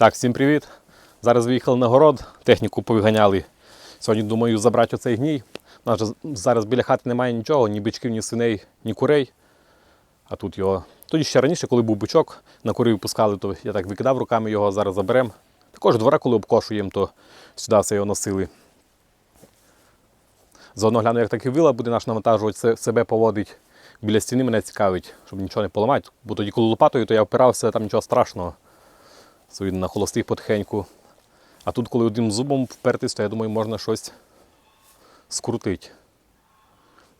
Так, всім привіт. Зараз виїхали на город, техніку повиганяли. Сьогодні думаю забрати оцей гній. У нас зараз біля хати немає нічого, ні бичків, ні свиней, ні курей. А тут його. Тоді ще раніше, коли був бичок, на курів пускали, то я так викидав руками його, зараз заберемо. Також двора, коли обкошуємо, то сюди все його носили. Заодно гляну, як такий вила буде наш навантажувати, себе поводить. Біля стіни мене цікавить, щоб нічого не поламати. Бо тоді, коли лопатою, то я впирався, там нічого страшного. Він на холостих потихеньку. А тут, коли одним зубом впертись, то я думаю, можна щось скрутити.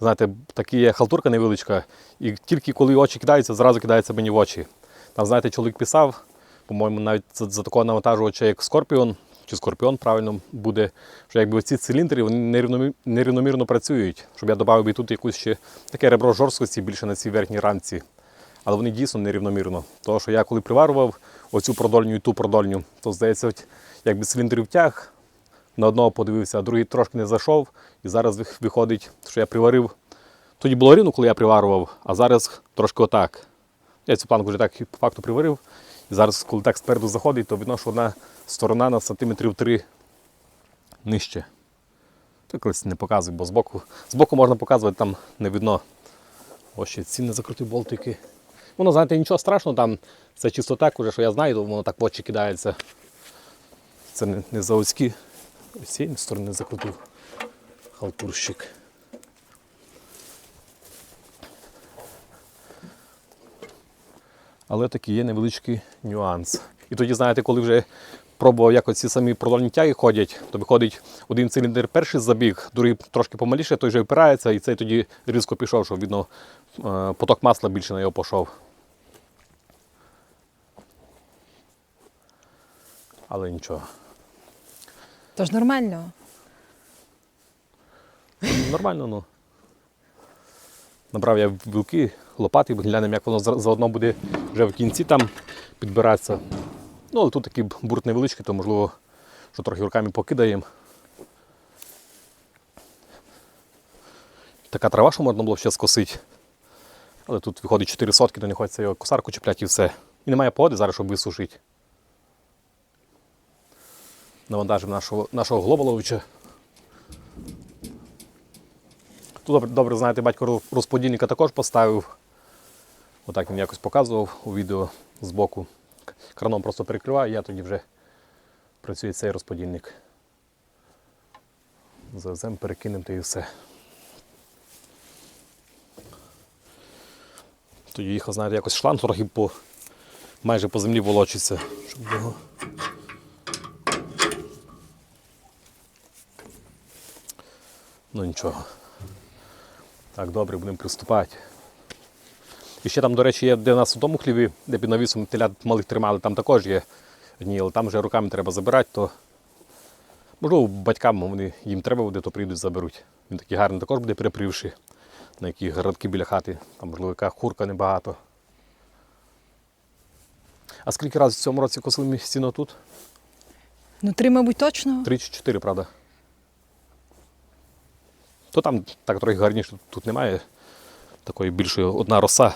Знаєте, така є халтурка невеличка, і тільки коли очі кидаються, зразу кидається мені в очі. Там, знаєте, чоловік писав, по-моєму, навіть за, за такого навантажувача, як Скорпіон, чи Скорпіон правильно буде, що якби ці циліндри вони нерівномі- нерівномірно працюють, щоб я додав би тут якусь ще таке ребро жорсткості більше на цій верхній рамці. Але вони дійсно нерівномірно. Тому що я коли приварював оцю продольню і ту продольню, то здається, от якби циліндр втяг, на одного подивився, а другий трошки не зайшов. І зараз виходить, що я приварив. Тоді було рівно, коли я приварював, а зараз трошки отак. Я цю планку вже так по факту приварив. І зараз, коли так спереду заходить, то видно, одна сторона на сантиметрів 3 нижче. То колись не показую, бо збоку, збоку можна показувати, там не видно. Ось ще ці не закрути болтики. Воно, знаєте, нічого страшного, там це чисто так, уже, що я знаю, то воно так в очі кидається. Це не, не заводські. Ось цієї сторони закрутив халтурщик. Але такий є невеличкий нюанс. І тоді, знаєте, коли вже пробував, як оці самі продольні тяги ходять, то виходить один циліндр перший забіг, другий трошки помаліше, той же впирається, і цей тоді різко пішов, що видно, е, поток масла більше на його пішов. Але нічого. Тож нормально. Нормально, ну. Набрав я вилки, лопати, глянемо, як воно заодно буде вже в кінці там підбиратися. Ну, але тут такий бурт невеличкий, то можливо, що трохи руками покидаємо. Така трава, що можна було ще скосити. Але тут виходить 4 сотки, то не хочеться його косарку чіпляти і все. І немає погоди зараз, щоб висушити. Навантажимо нашого, нашого Глобаловича. Тут добре, добре знаєте, батько розподільника також поставив. Отак він якось показував у відео збоку. Краном просто перекриваю, я тоді вже працює цей розподільник. Завеземо, перекинемо та і все. Тоді їхав, знаєте, якось шланг трохи по майже по землі волочиться, щоб його. Ну нічого. Так, добре, будемо приступати. І ще там, до речі, є, де нас у тому хліві, де під навісом телят малих тримали, там також є одні, але там вже руками треба забирати, то можливо батькам вони, їм треба буде, то прийдуть, заберуть. Він такий гарний також буде перепривши, на які городки біля хати, там, можливо, яка хурка небагато. А скільки разів в цьому році косили ми стіну тут? Ну, три, мабуть, точно. Три чи чотири, правда? То там так трохи гарніше, тут немає такої більшої одна роса.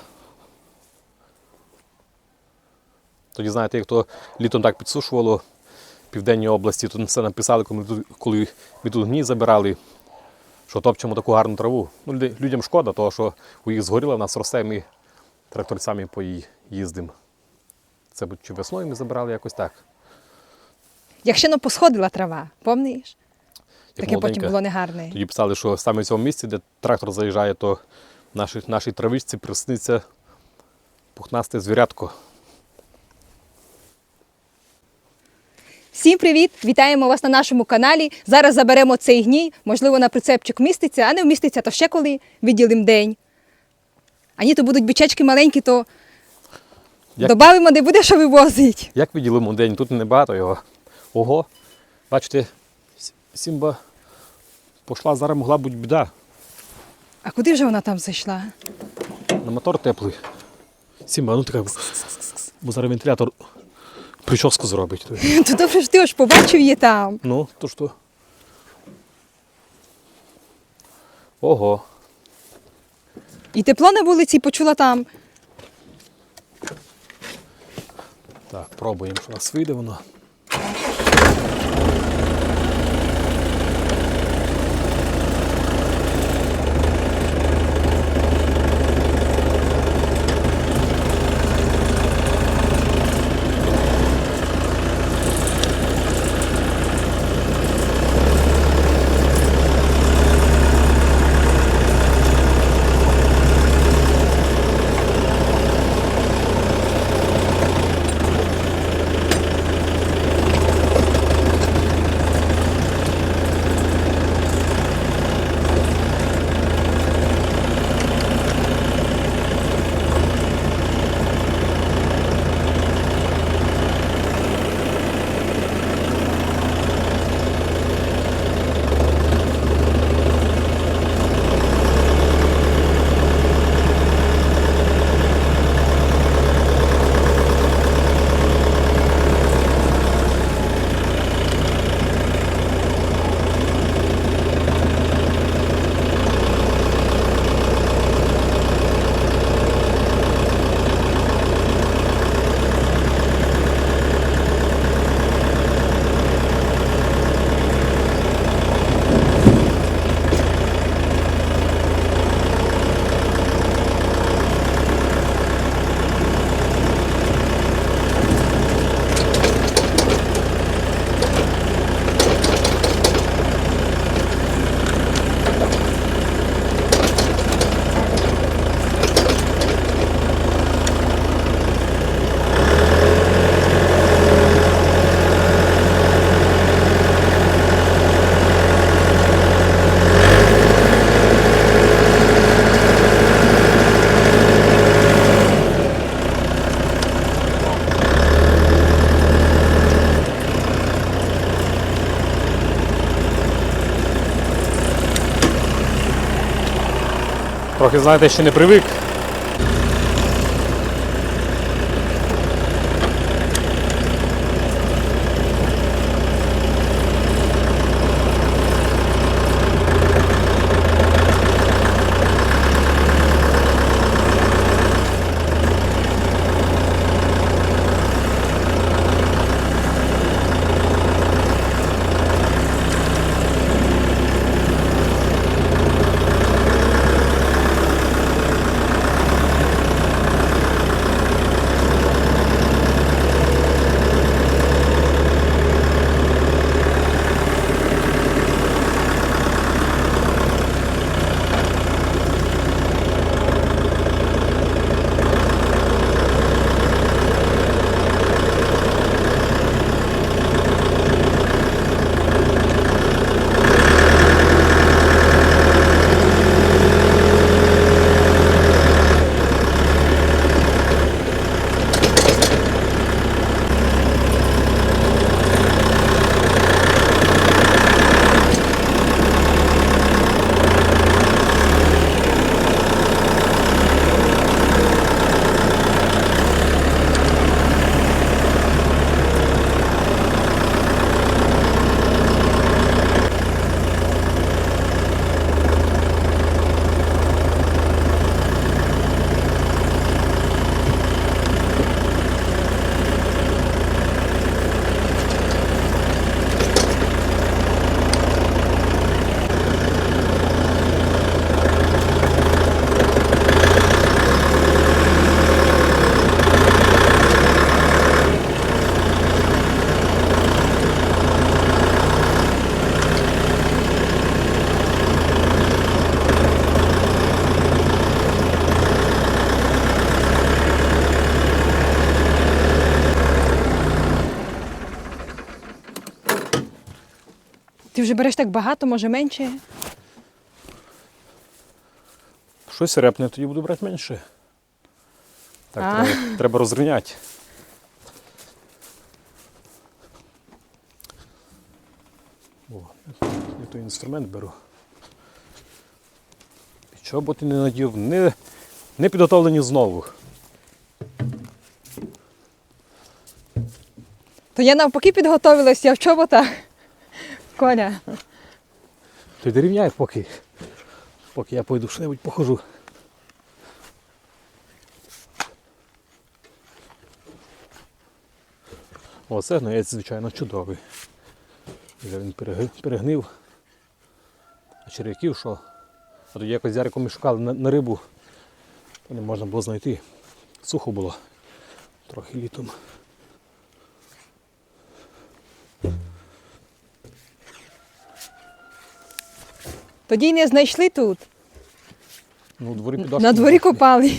Тоді, знаєте, як то літом так підсушувало в південній області, то це написали, коли ми тут, коли ми тут гній забирали, що топчемо таку гарну траву. Ну, людям шкода, того, що у їх згоріла, в нас росте, ми тракторцями по їй їздимо. Це чи весною ми забирали якось так. Як ще не посходила трава, помниш? Як Таке потім було негарне. Тоді писали, що саме в цьому місці, де трактор заїжджає, то нашій травичці присниться пухнасте звірятко. Всім привіт! Вітаємо вас на нашому каналі. Зараз заберемо цей гній. Можливо, на прицепчик вміститься, а не вміститься, то ще коли виділимо день. А ні, то будуть бичечки маленькі, то Як, додамо, не буде що вивозити. як виділимо день? Тут небагато його. Ого, бачите, С- Сімба пішла, зараз могла бути біда. А куди вже вона там зайшла? На мотор теплий. Сімба, ну така. Бо зараз вентилятор прическу зробить. То добре ж ти ж побачив її там. Ну, то що? Ого. І тепло на вулиці почула там. Так, Пробуємо, що у нас вийде воно. Трохи, знаєте, ще не привик. Береш так багато, може менше. Щось репне, тоді буду брати менше. Так, А. треба, треба розрівняти. О, не той інструмент беру. І чоботи не надів, не, не підготовлені знову. То я навпаки підготовилась, я в чоботах. Коля. Ти дорівняй поки. Поки я пойду що-небудь похожу. Оце гноєць, звичайно, чудовий. Вже він перегнив. А черв'яків що? А тоді якось з Яриком ми шукали на, на рибу, не можна було знайти. Сухо було трохи літом. Тоді й не знайшли тут. Ну, дворі На дворі знайшли. копали.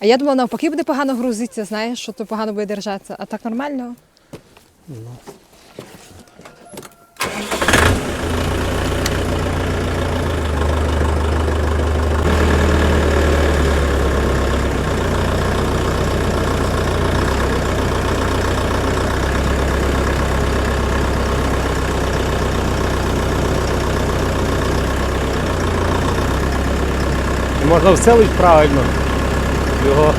А я думала, навпаки буде погано грузитися, знаєш, що то погано буде держатися. А так нормально. І можна вселити правильно. Його.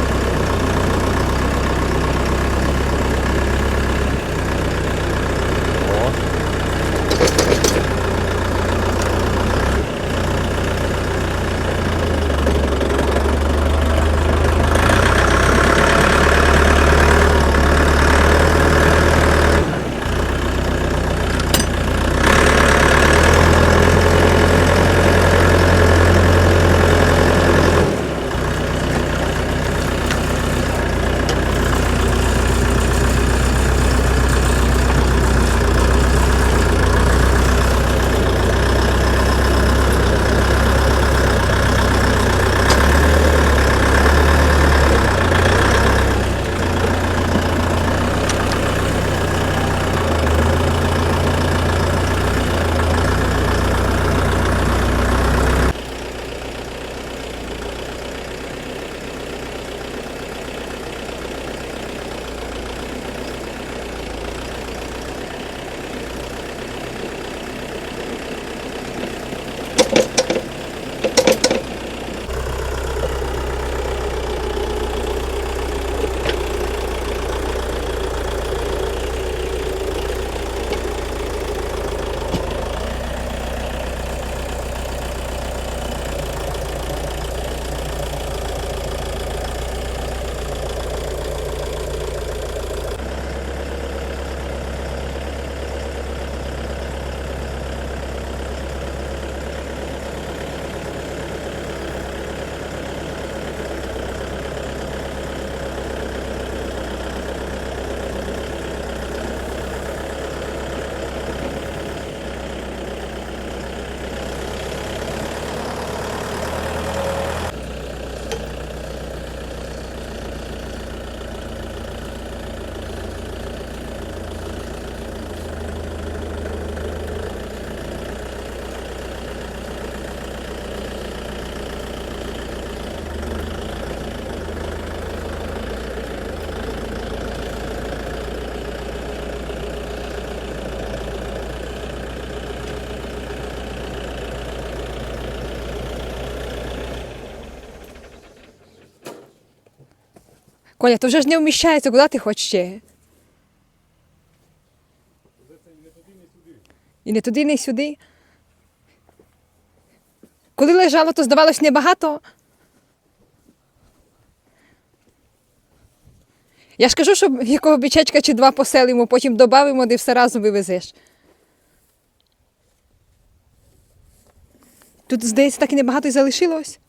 Коля, то вже ж не вміщається, куди ти хочеш ще? І не туди, не сюди. Коли лежало, то здавалось небагато. Я ж кажу, що якого бичечка чи два поселимо, потім додамо, де все разом вивезеш. Тут, здається, так і небагато й залишилось.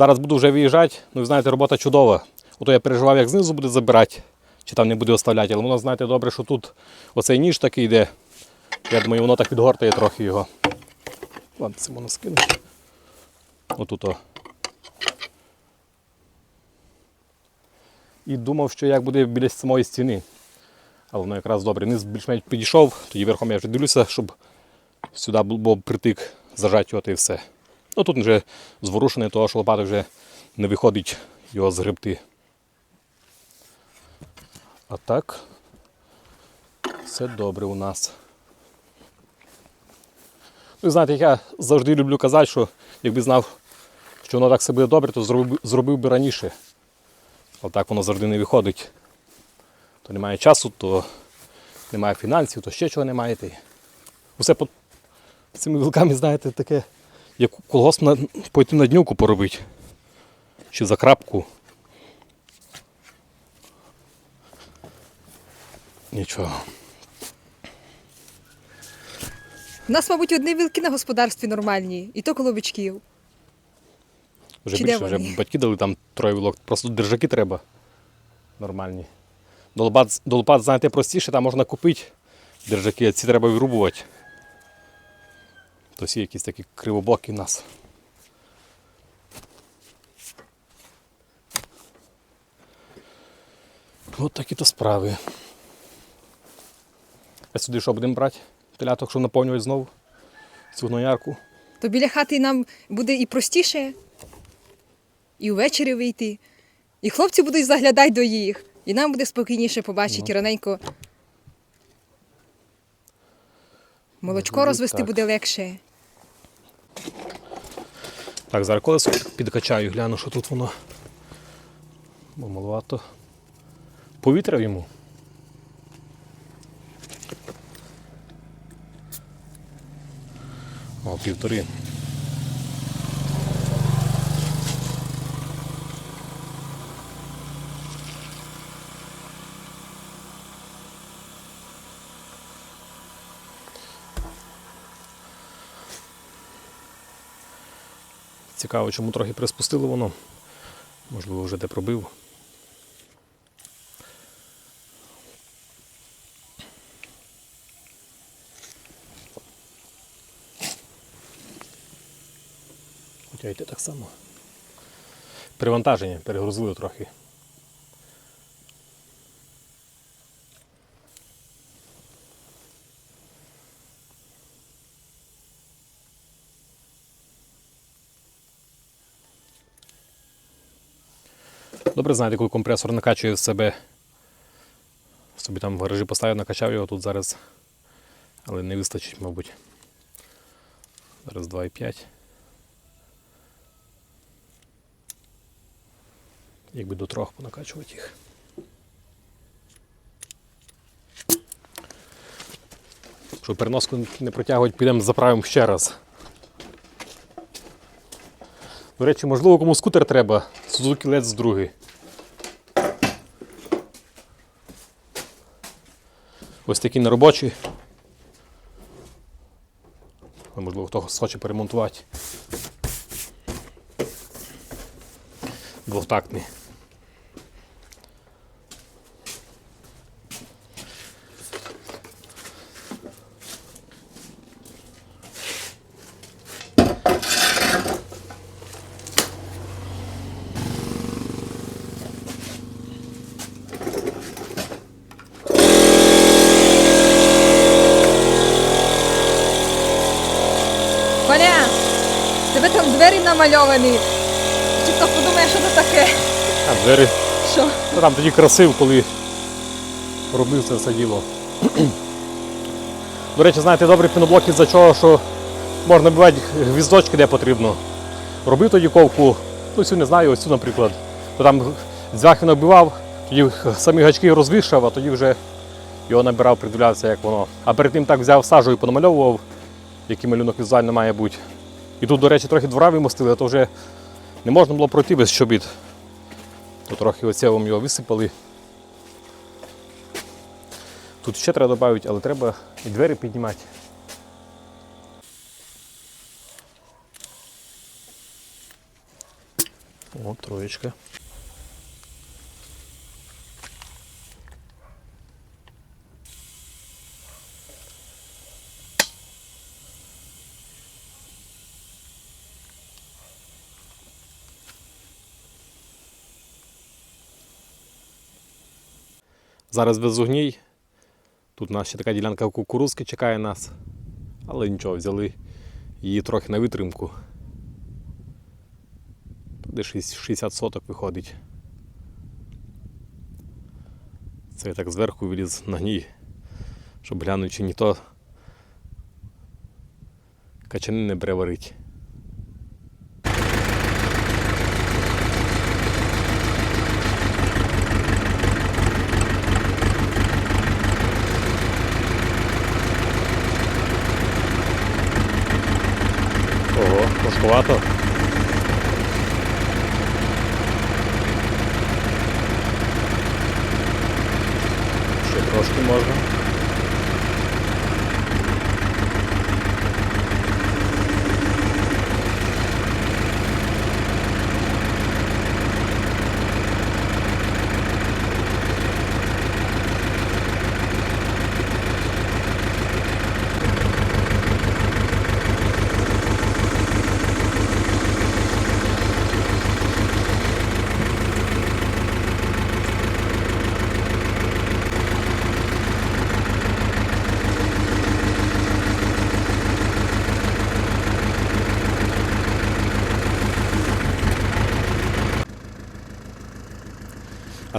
Зараз буду вже виїжджати, ну знаєте, робота чудова. Ото я переживав, як знизу буде забирати, чи там не буде оставляти. Але воно, знаєте, добре, що тут оцей ніж такий йде. Я думаю, воно так підгортає трохи його. Ладно, це воно скину. Отут о. І думав, що як буде біля самої стіни. Але воно якраз добре. Низ більш-менш підійшов, тоді верхом я вже дивлюся, щоб сюди був притик, зажати його і все. Ну тут вже зворушений, того що лопата вже не виходить його згребти. А так, все добре у нас. Ну, знаєте, я завжди люблю казати, що якби знав, що воно так все буде добре, то зробив, би- зробив би раніше. Але так воно завжди не виходить. То немає часу, то немає фінансів, то ще чого немає. Усе по цими вилками, знаєте, таке, як колгосп на, пойти на днюку поробити. Чи за крапку. Нічого. У нас, мабуть, одні вілки на господарстві нормальні, і то коло бичків. Вже Чи де більше, вже вони? батьки дали там троє вілок. Просто держаки треба нормальні. До лопат, до лопат, знаєте, простіше, там можна купити держаки, а ці треба вирубувати. То всі якісь такі кривобокі в нас. От такі то справи. А сюди що будемо брати? Теляток, щоб наповнювати знову цю гноярку. То біля хати нам буде і простіше, і ввечері вийти. І хлопці будуть заглядати до їх, і нам буде спокійніше побачити Ну. раненько. Молочко Можливо, розвести так. буде легше. Так, зараз колесо підкачаю, гляну, що тут воно. Бо маловато. Повітря йому. О, півтори. Цікаво, чому трохи приспустило воно. Можливо, вже де пробив. Хоча йти так само. Перевантаження, перегрузили трохи. Добре знаєте, коли компресор накачує в себе. Собі там в гаражі поставив, накачав його тут зараз. Але не вистачить, мабуть. Зараз 2,5. Якби до трьох понакачувати їх. Щоб переноску не протягувати, підемо заправимо ще раз. До речі, можливо, кому скутер треба. Suzuki Let's другий. Ось такий неробочі. Можливо, хто хоче перемонтувати. Двохтактний. Коля, в тебе там двері намальовані. Чи хто подумає, що це таке? А, двері. Що? Ну, там тоді красив, коли робив це все діло. До речі, знаєте, добрі піноблоки за чого, що можна бувати гвіздочки, де потрібно. Робив тоді ковку, ну цю не знаю, ось цю, наприклад. То там дзвях він оббивав, тоді самі гачки розвішав, а тоді вже його набирав, придивлявся, як воно. А перед тим так взяв сажу і понамальовував, який малюнок візуально має бути. І тут, до речі, трохи двора вимостили, а то вже не можна було пройти без щобіт. То трохи оцевом його висипали. Тут ще треба додати, але треба і двері піднімати. О, троєчка. Зараз без огній. Тут у нас ще така ділянка кукурузки чекає нас. Але нічого, взяли її трохи на витримку. Туди 60 соток виходить. Це я так зверху виліз на гній, щоб глянути, чи ніхто качани не бере варить. Ого, важкувато. Ще трошки можна.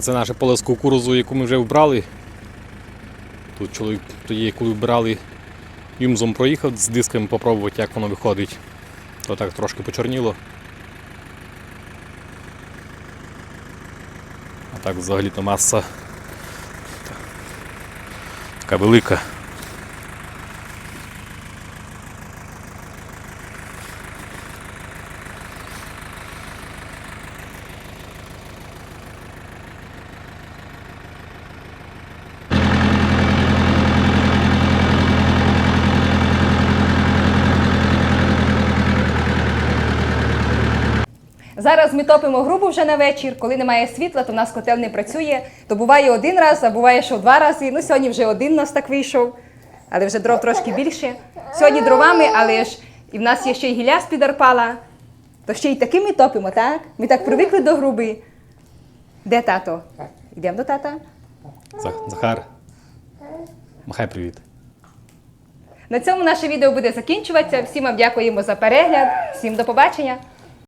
Це наше поле з кукурузу, яку ми вже вбрали. Тут чоловік тоді, коли вбирали, юмзом проїхав з дисками попробувати, як воно виходить. То так трошки почорніло. А так взагалі-то маса така велика. Зараз ми топимо грубу вже на вечір. Коли немає світла, то в нас котел не працює. То буває один раз, а буває, що два рази. Ну, сьогодні вже один у нас так вийшов, але вже дров трошки більше. Сьогодні дровами, але ж і в нас є ще й гілля з підарпала. То ще й такими топимо, так? Ми так привикли до груби. Де тато? Йдемо до тата. Захар. Махай привіт. На цьому наше відео буде закінчуватися. Всім вам дякуємо за перегляд. Всім до побачення.